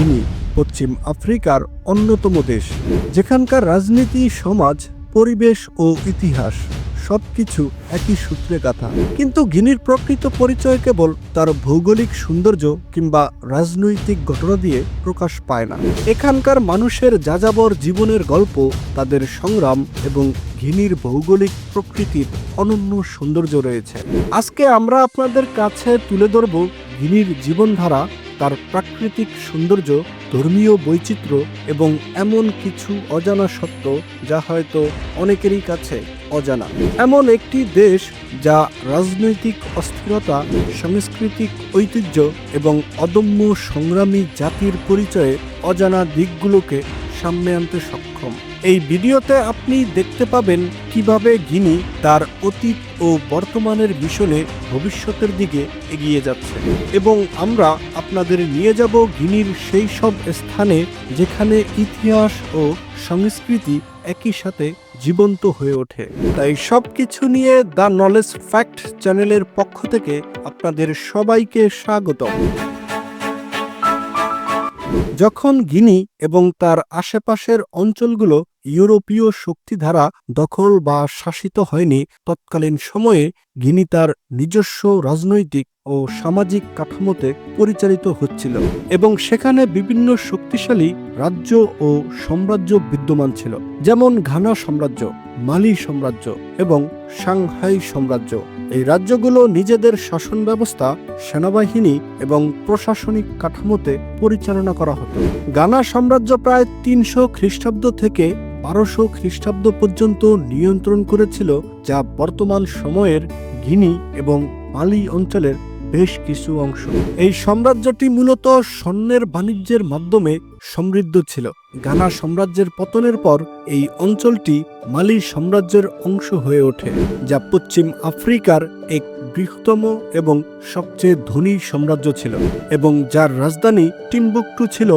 গিনি পশ্চিম আফ্রিকার অন্যতম দেশ। যেখানকার রাজনীতি, সমাজ, পরিবেশ ও ইতিহাস সবকিছু একই সূত্রে গাথা। কিন্তু গিনির প্রকৃত পরিচয় কেবল তার ভৌগোলিক সৌন্দর্য কিংবা রাজনৈতিক ঘটনা দিয়ে প্রকাশ পায় না। এখানকার মানুষের যাযাবর জীবনের গল্প, তাদের সংগ্রাম এবং ঘিনির ভৌগোলিক প্রকৃতির অনন্য সৌন্দর্য রয়েছে। আজকে আমরা আপনাদের কাছে তুলে ধরব গিনির জীবনধারা তার প্রাকৃতিক সৌন্দর্য, ধর্মীয় বৈচিত্র্য এবং এমন কিছু অজানা সত্য যা হয়তো অনেকেরই কাছে অজানা। এমন একটি দেশ যা রাজনৈতিক অস্থিরতা, সাংস্কৃতিক ঐতিহ্য এবং অদম্য সংগ্রামী জাতির পরিচয়ে অজানা দিকগুলোকে সামনে আনতে সক্ষম। এই ভিডিওতে আপনি দেখতে পাবেন কীভাবে গিনি তার অতীত ও বর্তমানের মিশনে ভবিষ্যতের দিকে এগিয়ে যাচ্ছে। এবং আমরা আপনাদের নিয়ে যাব গিনির সেই সব স্থানে যেখানে ইতিহাস ও সংস্কৃতি একই সাথে জীবন্ত হয়ে ওঠে। তাই সব কিছু নিয়ে দ্য নলেজ ফ্যাক্ট চ্যানেলের পক্ষ থেকে আপনাদের সবাইকে স্বাগতম। যখন গিনি এবং তার আশেপাশের অঞ্চলগুলো ইউরোপীয় শক্তি দ্বারা দখল বা শাসিত হয়নি তৎকালীন সময়ে গিনি তার নিজস্ব রাজনৈতিক ও সামাজিক কাঠামোতে পরিচালিত হচ্ছিল এবং সেখানে বিভিন্ন শক্তিশালী রাজ্য ও সাম্রাজ্য বিদ্যমান ছিল, যেমন ঘানা সাম্রাজ্য, মালি সাম্রাজ্য এবং সাংহাই সাম্রাজ্য। এই রাজ্যগুলো নিজেদের শাসন ব্যবস্থা সেনাবাহিনী এবং প্রশাসনিক কাঠামোতে পরিচালনা করা হতো। গানা সাম্রাজ্য প্রায় তিনশো খ্রিস্টাব্দ থেকে বারোশো খ্রিস্টাব্দ পর্যন্ত নিয়ন্ত্রণ করেছিল, যা বর্তমান সময়ের গিনি এবং মালি অঞ্চলের বেশ কিছু অংশ। এই সাম্রাজ্যটি মূলত স্বর্ণের বাণিজ্যের মাধ্যমে সমৃদ্ধ ছিল। গানা সাম্রাজ্যের পতনের পর এই অঞ্চলটি মালি সাম্রাজ্যের অংশ হয়ে ওঠে, যা পশ্চিম আফ্রিকার এক বৃহত্তম এবং সবচেয়ে ধনী সাম্রাজ্য ছিল এবং যার রাজধানী টিম্বুকটু ছিল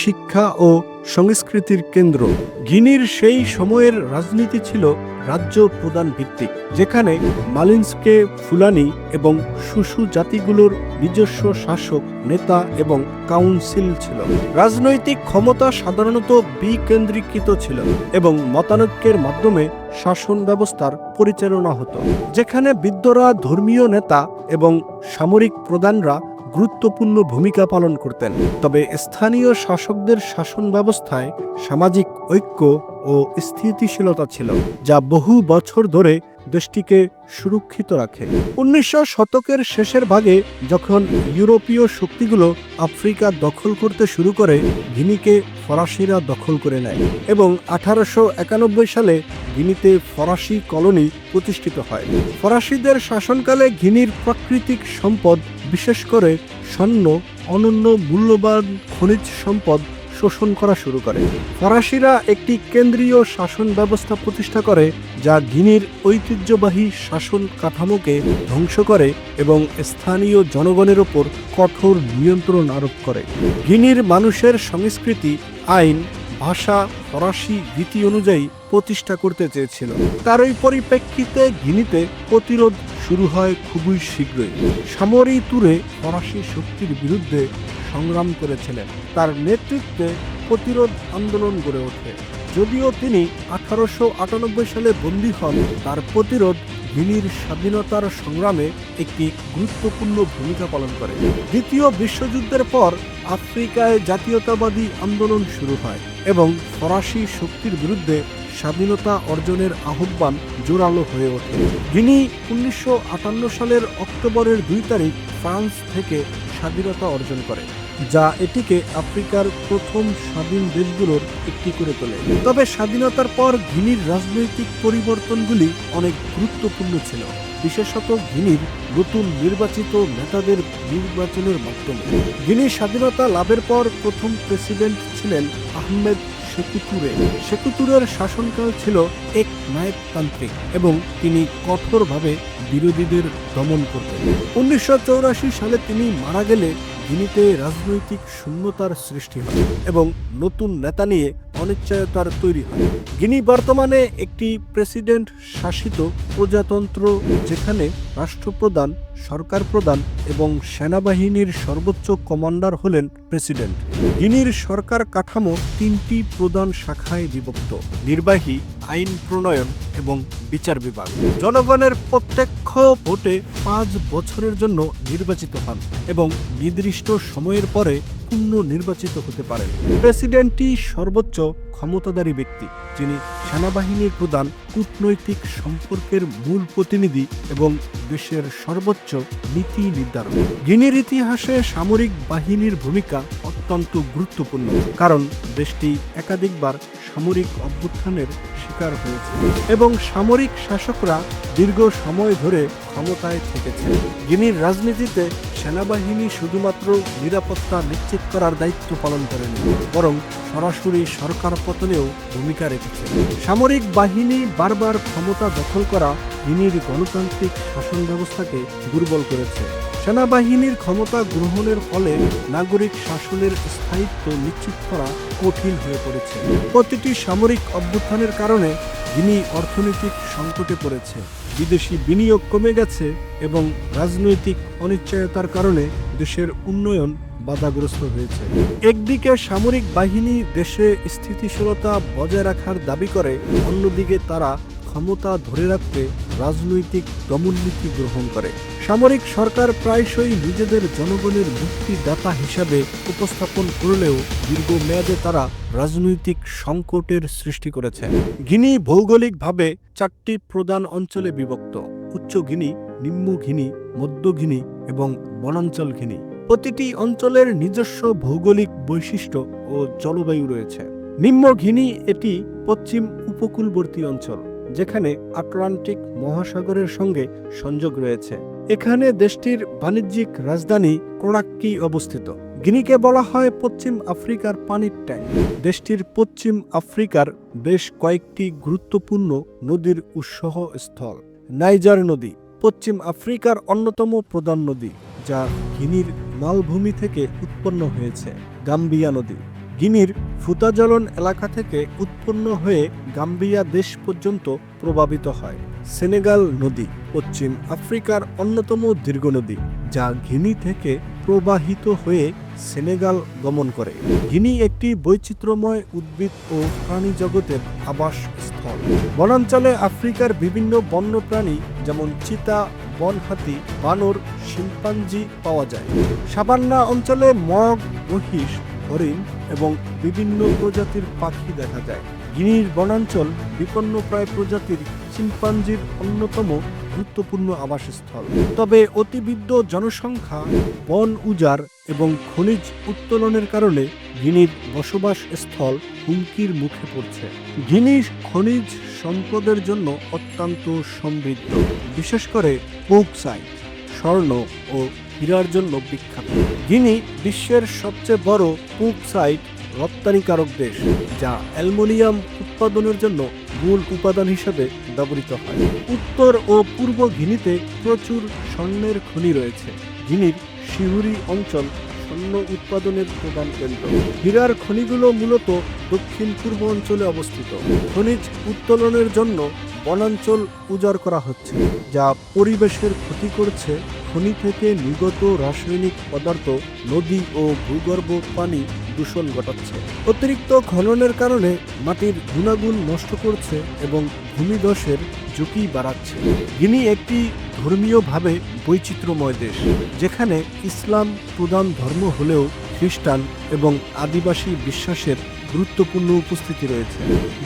শিক্ষা ও সংস্কৃতির কেন্দ্র। গিনির সেই সময়ের রাজনীতি ছিল রাজ্য প্রদান ভিত্তিক, যেখানে মালিন্সকে ফুলানি এবং শুশু জাতিগুলোর নিজস্ব শাসক, নেতা এবং কাউন্সিল ছিল। রাজনৈতিক ক্ষমতা সাধারণত বিকেন্দ্রীকৃত ছিল এবং মতানৈক্যের মাধ্যমে শাসন ব্যবস্থার পরিচালনা হতো, যেখানে বৃদ্ধরা ধর্মীয় নেতা এবং সামরিক প্রধানরা গুরুত্বপূর্ণ ভূমিকা পালন করতেন। তবে স্থানীয় শাসকদের শাসন ব্যবস্থায় সামাজিক ঐক্য ও স্থিতিশীলতা ছিল, যা বহু বছর ধরে দেশটিকে সুরক্ষিত রাখে। উনিশশো শতকের শেষের ভাগে যখন ইউরোপীয় শক্তিগুলো আফ্রিকা দখল করতে শুরু করে, গিনিকে ফরাসিরা দখল করে নেয় এবং আঠারোশো একানব্বই সালে গিনিতে ফরাসি কলোনি প্রতিষ্ঠিত হয়। ফরাসিদের শাসনকালে গিনির প্রাকৃতিক সম্পদ বিশেষ করে স্বর্ণ, অনন্য মূল্যবান খনিজ সম্পদ শোষণ করা শুরু করে। ফরাসিরা একটি কেন্দ্রীয় শাসন ব্যবস্থা প্রতিষ্ঠা করে, যা গিনির ঐতিহ্যবাহী শাসন কাঠামোকে ধ্বংস করে এবং স্থানীয় জনগণের ওপর কঠোর নিয়ন্ত্রণ আরোপ করে। গিনির মানুষের সংস্কৃতি, আইন ভাষা ফরাসি রীতি অনুযায়ী প্রতিষ্ঠা করতে চেয়েছিল। তার ওই পরিপ্রেক্ষিতে গিনিতে প্রতিরোধ শুরু হয় খুবই শীঘ্রই। সামরিক তুরে ফরাসি শক্তির বিরুদ্ধে সংগ্রাম করেছিলেন। তার নেতৃত্বে প্রতিরোধ আন্দোলন গড়ে ওঠে। যদিও তিনি আঠারোশো আটানব্বই সালে বন্দী হন, তার প্রতিরোধ গিনির স্বাধীনতার সংগ্রামে একটি গুরুত্বপূর্ণ ভূমিকা পালন করে। দ্বিতীয় বিশ্বযুদ্ধের পর আফ্রিকায় জাতীয়তাবাদী আন্দোলন শুরু হয়। এবং ফরাসি শক্তির বিরুদ্ধে স্বাধীনতা অর্জনের আহ্বান জোরালো হয়ে ওঠে। গিনি উনিশশো আটান্ন সালের অক্টোবরের দুই তারিখ ফ্রান্স থেকে স্বাধীনতা অর্জন করে যা এটিকে আফ্রিকার প্রথম স্বাধীন দেশগুলোর একটি করে তোলে। তবে স্বাধীনতার পর ঘিনির রাজনৈতিক পরিবর্তনগুলি অনেক গুরুত্বপূর্ণ ছিল। বিশেষত গিনির নতুন নির্বাচিত নেতাদের নির্বাচনের মাধ্যমে। গিনির স্বাধীনতা লাভের পর প্রথম প্রেসিডেন্ট ছিলেন আহমেদ সেকুতুরে সেকুতুরের শাসনকাল ছিল এক নায়কতান্ত্রিক এবং তিনি কঠোরভাবে বিরোধীদের দমন করতেন। উনিশশো সালে তিনি মারা গেলে গিনিতে রাজনৈতিক শূন্যতার সৃষ্টি হয় এবং নতুন নেতা নিয়ে অনিশ্চয়তার তৈরি হয়। গিনি বর্তমানে একটি প্রেসিডেন্ট শাসিত প্রজাতন্ত্র যেখানে রাষ্ট্রপ্রধান, সরকার প্রধান এবং সেনাবাহিনীর সর্বোচ্চ কমান্ডার হলেন প্রেসিডেন্ট। গিনির সরকার কাঠামো তিনটি প্রধান শাখায় বিভক্ত, নির্বাহী, আইন প্রণয়ন এবং বিচার বিভাগ। জনগণের প্রত্যক্ষ ভোটে পাঁচ বছরের জন্য নির্বাচিত হন এবং নির্দিষ্ট সময়ের পরে পুনঃ নির্বাচিত হতে পারেন। প্রেসিডেন্টই সর্বোচ্চ ক্ষমতাধারী ব্যক্তি, যিনি সেনাবাহিনীর প্রধান, কূটনৈতিক সম্পর্কের মূল প্রতিনিধি এবং দেশের সর্বোচ্চ নীতি নির্ধারক। গিনির ইতিহাসে সামরিক বাহিনীর ভূমিকা অত্যন্ত গুরুত্বপূর্ণ, কারণ দেশটি একাধিকবার সামরিক অভ্যুত্থানের শিকার হয়েছে এবং সামরিক শাসকরা দীর্ঘ সময় ধরে ক্ষমতায় থেকেছে। গিনির রাজনীতিতে সেনাবাহিনী শুধুমাত্র নিরাপত্তা নিশ্চিত করার দায়িত্ব পালন করেনি, বরং সরাসরি সরকার পতনেও ভূমিকা রেখেছে। সামরিক বাহিনী বারবার ক্ষমতা দখল করা গিনির গণতান্ত্রিক শাসন ব্যবস্থাকে দুর্বল করেছে। সেনাবাহিনীর ক্ষমতা গ্রহণের ফলে নাগরিক শাসনের স্থায়িত্ব নিশ্চিত করা কঠিন হয়ে পড়েছে। প্রতিটি সামরিক অভ্যুত্থানের কারণে যিনি অর্থনৈতিক সংকটে পড়েছে। বিদেশি বিনিয়োগ কমে গেছে এবং রাজনৈতিক অনিশ্চয়তার কারণে দেশের উন্নয়ন বাধাগ্রস্ত হয়েছে। একদিকে সামরিক বাহিনী দেশে স্থিতিশীলতা বজায় রাখার দাবি করে, অন্যদিকে তারা ক্ষমতা ধরে রাখতে রাজনৈতিক দমননীতি গ্রহণ করে। সামরিক সরকার প্রায়শই নিজেদের জনগণের মুক্তিদাতা হিসাবে উপস্থাপন করলেও দীর্ঘমেয়াদে তারা রাজনৈতিক সংকটের সৃষ্টি করেছে। গিনি ভৌগোলিকভাবে চারটি প্রধান অঞ্চলে বিভক্ত। উচ্চ গিনি নিম্ন গিনি মধ্য গিনি এবং বনাঞ্চল ঘিনি। প্রতিটি অঞ্চলের নিজস্ব ভৌগোলিক বৈশিষ্ট্য ও জলবায়ু রয়েছে। নিম্ন গিনি এটি পশ্চিম উপকূলবর্তী অঞ্চল। যেখানে আটলান্টিক মহাসাগরের সঙ্গে সংযোগ রয়েছে। এখানে দেশটির বাণিজ্যিক রাজধানী কোরাক্কি অবস্থিত। গিনিকে বলা হয় পশ্চিম আফ্রিকার পানির ট্যাঙ্ক। দেশটির পশ্চিম আফ্রিকার বেশ কয়েকটি গুরুত্বপূর্ণ নদীর উৎসহ স্থল নাইজার নদী পশ্চিম আফ্রিকার অন্যতম প্রধান নদী, যা গিনির মালভূমি থেকে উৎপন্ন হয়েছে। গাম্বিয়া নদী গিনির ফুতাজলন এলাকা থেকে উৎপন্ন হয়ে গাম্বিয়া দেশ পর্যন্ত প্রভাবিত হয়। সেনেগাল নদী পশ্চিম আফ্রিকার অন্যতম দীর্ঘ নদী, যা ঘিনি থেকে প্রবাহিত হয়ে সেনেগাল গমন করে। ঘিনি একটি বৈচিত্র্যময় উদ্ভিদ ও প্রাণী জগতের আবাস স্থল বনাঞ্চলে আফ্রিকার বিভিন্ন বন্যপ্রাণী যেমন চিতা, বনহাতি, বানর, শিম্পাঞ্জি পাওয়া যায়। সাবান্না অঞ্চলে মগ, মহিষ হরিণ এবং বিভিন্ন প্রজাতির পাখি দেখা যায়। গিনির বনাঞ্চল বিপন্নপ্রায় প্রজাতির চিম্পাঞ্জির অন্যতম গুরুত্বপূর্ণ আবাসস্থল। তবে অতিবিদ্য জনসংখ্যা, বন উজাড় এবং খনিজ উত্তোলনের কারণে গিনির বসবাস স্থল হুমকির মুখে পড়ছে। গিনি খনিজ সম্পদের জন্য অত্যন্ত সমৃদ্ধ, বিশেষ করে পোকসাইট, স্বর্ণ ও হীরার জন্য বিখ্যাত। গিনি বিশ্বের সবচেয়ে বড় পুকসাইট রপ্তানিকারক দেশ, যা অ্যালুমিনিয়াম উৎপাদনের জন্য মূল উপাদান হিসেবে ব্যবহৃত হয়। উত্তর ও পূর্ব গিনিতে প্রচুর স্বর্ণের খনি রয়েছে। গিনির শিহুরি অঞ্চল স্বর্ণ উৎপাদনের প্রধান কেন্দ্র। হীরার খনিগুলো মূলত দক্ষিণ পূর্ব অঞ্চলে অবস্থিত। খনিজ উত্তোলনের জন্য বনাঞ্চল উজাড় করা হচ্ছে, যা পরিবেশের ক্ষতি করছে খনি থেকে নির্গত রাসায়নিক পদার্থ, নদী ও ভূগর্ভ পানি দূষণ ঘটাচ্ছে। অতিরিক্ত খননের কারণে মাটির গুণাগুণ নষ্ট করছে এবং ভূমিধসের ঝুঁকি বাড়াচ্ছে। গিনি একটি ধর্মীয়ভাবে বৈচিত্র্যময় দেশ, যেখানে ইসলাম প্রধান ধর্ম হলেও খ্রিস্টান এবং আদিবাসী বিশ্বাসের গুরুত্বপূর্ণ উপস্থিতি রয়েছে।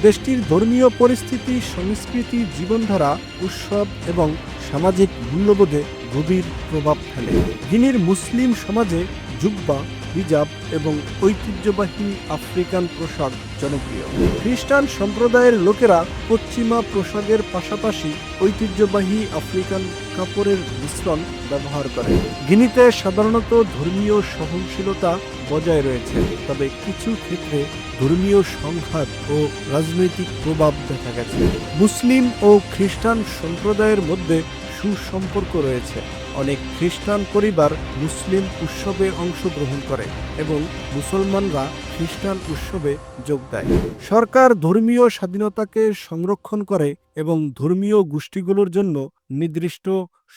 দেশটির ধর্মীয় পরিস্থিতি, সংস্কৃতি, জীবনধারা, উৎসব এবং সামাজিক মূল্যবোধে গভীর প্রভাব ফেলে। গিনির মুসলিম সমাজে জুব্বা, হিজাব এবং ঐতিহ্যবাহী আফ্রিকান পোশাক জনপ্রিয়। খ্রিস্টান সম্প্রদায়ের লোকেরা পশ্চিমা পোশাকের পাশাপাশি ঐতিহ্যবাহী আফ্রিকান কাপড়ের মিশ্রণ ব্যবহার করে। গিনিতে সাধারণত ধর্মীয় সহনশীলতা বজায় রয়েছে, তবে কিছু ক্ষেত্রে ধর্মীয় সংঘাত ও রাজনৈতিক প্রভাব দেখা গেছে। মুসলিম ও খ্রিস্টান সম্প্রদায়ের মধ্যে সুসম্পর্ক রয়েছে। অনেক খ্রিস্টান পরিবার মুসলিম উৎসবে অংশগ্রহণ করে এবং মুসলমানরা খ্রিস্টান উৎসবে যোগ দেয়। সরকার ধর্মীয় স্বাধীনতাকে সংরক্ষণ করে এবং ধর্মীয় গোষ্ঠীগুলোর জন্য নির্দিষ্ট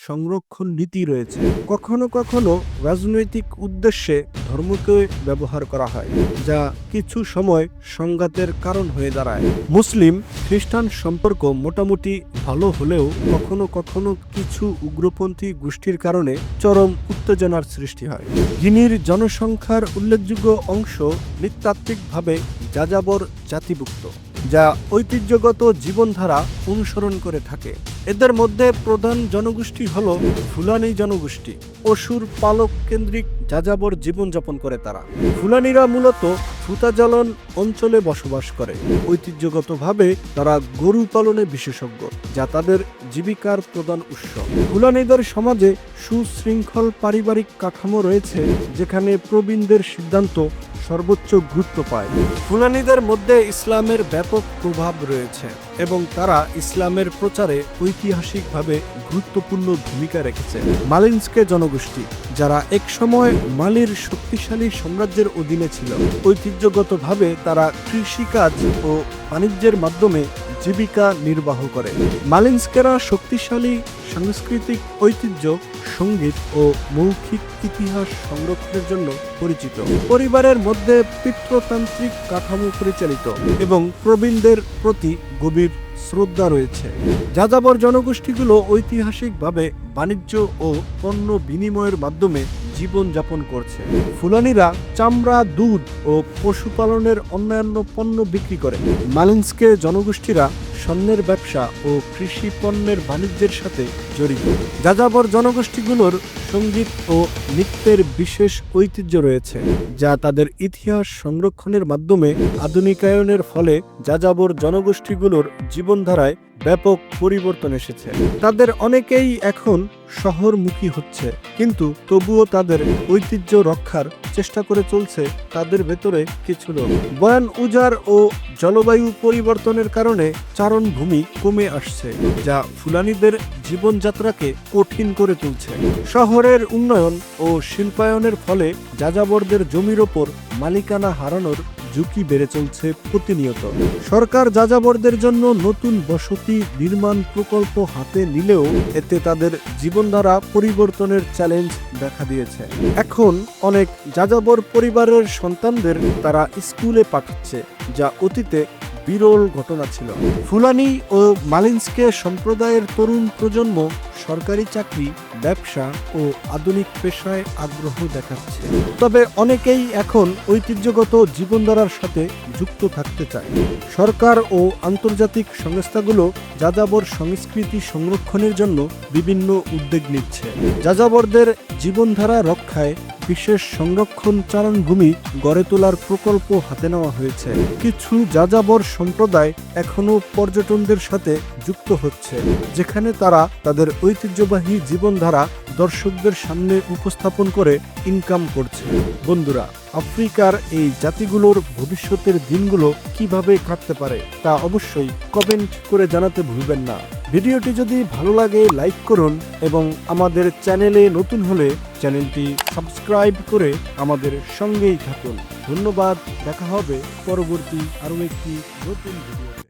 সংরক্ষণ নীতি রয়েছে। কখনো কখনো রাজনৈতিক উদ্দেশ্যে ধর্মকে ব্যবহার করা হয়, যা কিছু সময় সংঘাতের কারণ হয়ে দাঁড়ায়। মুসলিম খ্রিস্টান সম্পর্ক মোটামুটি ভালো হলেও কখনো কখনো কিছু উগ্রপন্থী গোষ্ঠীর কারণে চরম উত্তেজনার সৃষ্টি হয়। গিনির জনসংখ্যার উল্লেখযোগ্য অংশ নৃতাত্ত্বিকভাবে যাযাবর জাতিভুক্ত, যা ঐতিহ্যগত জীবনধারা অনুসরণ করে থাকে। এদের মধ্যে প্রধান জনগোষ্ঠী হল ফুলানি জনগোষ্ঠী অসুর পালক কেন্দ্রিক যাযাবর জীবনযাপন করে তারা। ফুলানিরা মূলত ফুতাজালন অঞ্চলে বসবাস করে। ঐতিহ্যগতভাবে তারা গরু পালনে বিশেষজ্ঞ, যা তাদের জীবিকার প্রধান উৎস। ফুলানিদের সমাজে সুশৃঙ্খল পারিবারিক কাঠামো রয়েছে, যেখানে প্রবীণদের সিদ্ধান্ত সর্বোচ্চ গুরুত্ব পায়। ফুলানিদের মধ্যে ইসলামের ব্যাপক প্রভাব রয়েছে এবং তারা ইসলামের প্রচারে ঐতিহাসিকভাবে গুরুত্বপূর্ণ ভূমিকা রেখেছে। মালিনস্কে জনগোষ্ঠী, যারা একসময় মালির শক্তিশালী সাম্রাজ্যের অধীনে ছিল, ঐতিহ্যগতভাবে তারা কৃষিকাজ ও বাণিজ্যের মাধ্যমে জীবিকা নির্বাহ করে। মালিনস্কেরা শক্তিশালী সাংস্কৃতিক ঐতিহ্য সংগীত ও মৌখিক ইতিহাস সংরক্ষণের জন্য পরিচিত। পরিবারের মধ্যে পিতৃতান্ত্রিক কাঠামো পরিচালিত এবং প্রবীণদের প্রতি গভীর শ্রদ্ধা রয়েছে। যাযাবর জনগোষ্ঠীগুলো ঐতিহাসিকভাবে বাণিজ্য ও পণ্য বিনিময়ের মাধ্যমে জীবনযাপন করছে। ফুলানিরা চামড়া, দুধ ও পশুপালনের অন্যান্য পণ্য বিক্রি করে। মালিন্সকে জনগোষ্ঠীরা স্বর্ণের ব্যবসা ও কৃষি পণ্যের বাণিজ্যের সাথে জড়িত। যাযাবর জনগোষ্ঠীগুলোর সংগীত ও নৃত্যের বিশেষ ঐতিহ্য রয়েছে, যা তাদের ইতিহাস সংরক্ষণের মাধ্যমে আধুনিকায়নের ফলে যাযাবর জনগোষ্ঠীগুলোর জীবনধারায় ব্যাপক পরিবর্তন এসেছে। তাদের অনেকেই এখন শহরমুখী হচ্ছে, কিন্তু তবুও তাদের ঐতিহ্য রক্ষার চেষ্টা করে চলছে তাদের ভেতরে কিছু লোক। বয়ান উজাড় ও জলবায়ু পরিবর্তনের কারণে চারণভূমি কমে আসছে, যা ফুলানিদের জীবনযাত্রাকে কঠিন করে তুলছে। শহরের উন্নয়ন ও শিল্পায়নের ফলে যাযাবরদের জমির ওপর মালিকানা হারানোর ঝুঁকি বেড়ে চলছে প্রতিনিয়ত। সরকার যাযাবরদের জন্য নতুন বসতি নির্মাণ প্রকল্প হাতে নিলেও এতে তাদের জীবনধারা পরিবর্তনের চ্যালেঞ্জ দেখা দিয়েছে। এখন অনেক যাযাবর পরিবারের সন্তানদের তারা স্কুলে পাঠাচ্ছে, যা অতীতে বিরল ঘটনা ছিল। ফুলানি ও মালিন্সকে সম্প্রদায়ের তরুণ প্রজন্ম সরকারি চাকরি, ব্যবসা ও আধুনিক পেশায় আগ্রহ দেখাচ্ছে। তবে অনেকেই এখন ঐতিহ্যগত জীবনধারার সাথে যুক্ত থাকতে চায়। সরকার ও আন্তর্জাতিক সংস্থাগুলো যাযাবর সংস্কৃতি সংরক্ষণের জন্য বিভিন্ন উদ্যোগ নিচ্ছে। যাযাবরদের জীবনধারা রক্ষায় বিশেষ সংরক্ষণ চারণভূমি গড়ে তোলার প্রকল্প হাতে নেওয়া হয়েছে। কিছু যাযাবর সম্প্রদায় এখনও পর্যটনদের সাথে যুক্ত হচ্ছে, যেখানে তারা তাদের ঐতিহ্যবাহী জীবনধারা দর্শকদের সামনে উপস্থাপন করে ইনকাম করছে। বন্ধুরা, আফ্রিকার এই জাতিগুলোর ভবিষ্যতের দিনগুলো কীভাবে কাটতে পারে তা অবশ্যই কমেন্ট করে জানাতে ভুলবেন না। ভিডিওটি যদি ভালো লাগে, লাইক করুন এবং আমাদের চ্যানেলে নতুন হলে চ্যানেলটি সাবস্ক্রাইব করে আমাদের সঙ্গেই থাকুন। ধন্যবাদ, দেখা হবে পরবর্তী আরও একটি নতুন ভিডিও